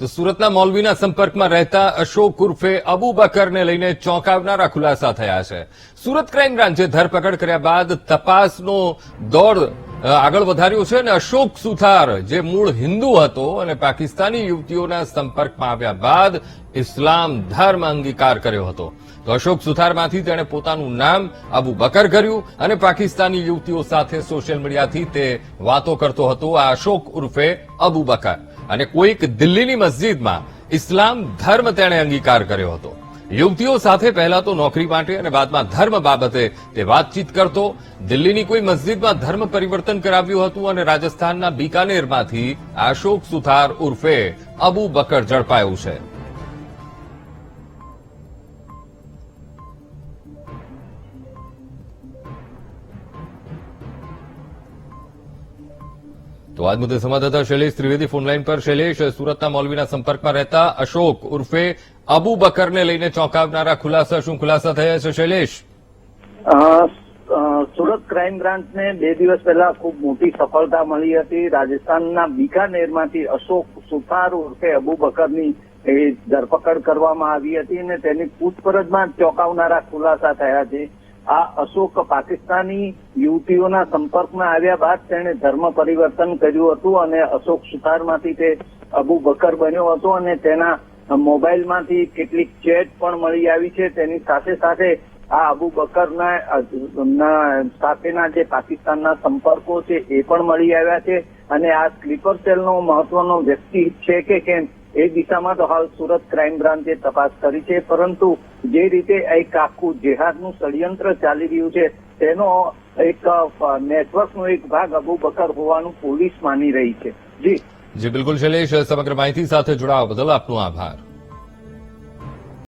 તો સુરતના મોલવીના સંપર્કમાં રહેતા અશોક ઉર્ફે અબુ બકરને લઈને ચોંકાવનારા ખુલાસા થયા છે. સુરત ક્રાઇમ બ્રાન્ચે ધરપકડ કર્યા બાદ તપાસનો દોર આગળ વધાર્યો છે અને અશોક સુથાર, જે મૂળ હિન્દુ હતો અને પાકિસ્તાની યુવતીઓના સંપર્કમાં આવ્યા બાદ ઇસ્લામ ધર્મ અંગીકાર કર્યો હતો. તો અશોક સુથારમાંથી તેણે પોતાનું નામ અબુ બકર કર્યું અને પાકિસ્તાની યુવતીઓ સાથે સોશિયલ મીડિયાથી તે વાતો કરતો હતો આ અશોક ઉર્ફે અબુ બકર અને કોઈક દિલ્હીની મસ્જિદમાં ઇસ્લામ ધર્મ તેણે અંગીકાર કર્યો હતો. યુવતીઓ સાથે પહેલા તો નોકરી માટે અને બાદમાં ધર્મ બાબતે તે વાતચીત કરતો, દિલ્હીની કોઈ મસ્જિદમાં ધર્મ પરિવર્તન કરાવ્યું હતું અને રાજસ્થાનના બિકાનેરમાંથી અશોક સુથાર ઉર્ફે અબુ બકર ઝડપાયું છે. તો આજ મુદ્દે સંવાદદાતા શૈલેષ ત્રિવેદી ફોનલાઈન પર. શૈલેષ, સુરતના મોલવીના સંપર્કમાં રહેતા અશોક ઉર્ફે અબુ બકરને લઈને ચોંકાવનારા ખુલાસા શું ખુલાસા થયા છે શૈલેષ? સુરત ક્રાઇમ બ્રાન્ચને બે દિવસ પહેલા ખૂબ મોટી સફળતા મળી હતી. રાજસ્થાનના બિકાનેરમાંથી અશોક સુથાર ઉર્ફે અબુ બકરની એ ધરપકડ કરવામાં આવી હતી અને તેની પૂછપરછમાં ચોંકાવનારા ખુલાસા થયા છે. આ અશોક પાકિસ્તાની યુવતીઓના સંપર્કમાં આવ્યા બાદ તેણે ધર્મ પરિવર્તન કર્યું હતું અને અશોક સુથારમાંથી તે અબુ બકર બન્યો હતો અને તેના મોબાઈલમાંથી કેટલીક ચેટ પણ મળી આવી છે. તેની સાથે સાથે આ અબુ બકરના સાથેના જે પાકિસ્તાનના સંપર્કો છે એ પણ મળી આવ્યા છે. અને આ સ્લીપર સેલનો મહત્વનો વ્યક્તિ છે કે કેમ એ દિશામાં તો હાલ સુરત ક્રાઇમ બ્રાન્ચે તપાસ કરી છે. પરંતુ જે રીતે એક આખું જેહાદનું ષડયંત્ર ચાલી રહ્યું છે, તેનો એક નેટવર્કનો એક ભાગ અબુ બકર હોવાનું પોલીસ માની રહી છે. જી. જી, બિલકુલ શૈલેષ, સમગ્ર માહિતી સાથે જોડાવા બદલ આપનો આભાર.